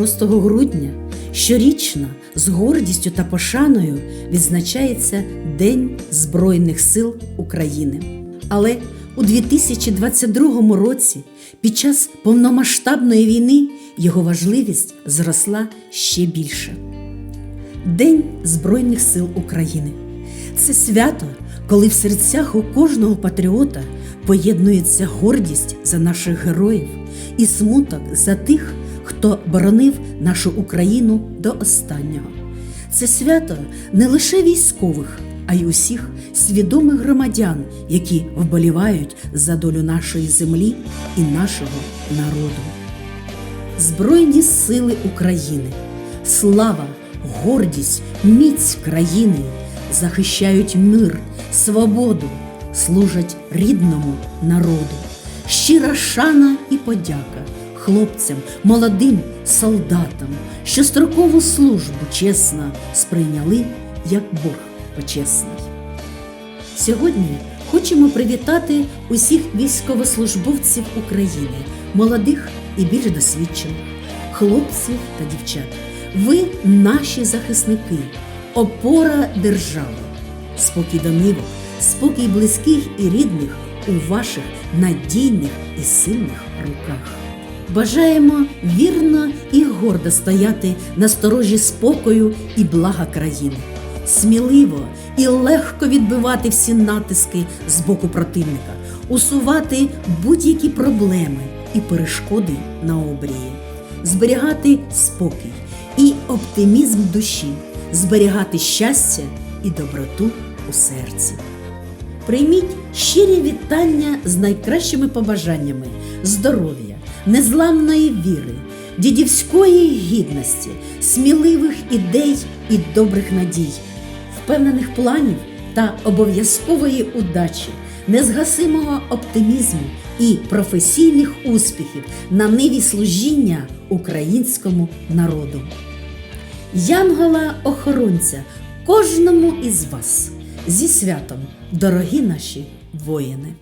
6 грудня щорічно з гордістю та пошаною відзначається День Збройних сил України. Але у 2022 році, під час повномасштабної війни, його важливість зросла ще більше. День Збройних сил України це свято, коли в серцях у кожного патріота поєднується гордість за наших героїв і смуток за тих, хто боронив нашу Україну до останнього. Це свято не лише військових, а й усіх свідомих громадян, які вболівають за долю нашої землі і нашого народу. Збройні сили України, слава, гордість, міць країни захищають мир, свободу, служать рідному народу. Щира шана і подяка хлопцям, молодим солдатам, що строкову службу чесно сприйняли як борг почесний. Сьогодні хочемо привітати усіх військовослужбовців України, молодих і більш досвідчених, хлопців та дівчат. Ви наші захисники, опора держави, спокій домівок, спокій близьких і рідних у ваших надійних і сильних руках. Бажаємо вірно і гордо стояти на сторожі спокою і блага країни, сміливо і легко відбивати всі натиски з боку противника, усувати будь-які проблеми і перешкоди на обрії, зберігати спокій і оптимізм душі, зберігати щастя і доброту у серці. Прийміть щирі вітання з найкращими побажаннями здоров'я, незламної віри, дідівської гідності, сміливих ідей і добрих надій, впевнених планів та обов'язкової удачі, незгасимого оптимізму і професійних успіхів на ниві служіння українському народу. Янгола-охоронця кожному із вас зі святом, дорогі наші воїни!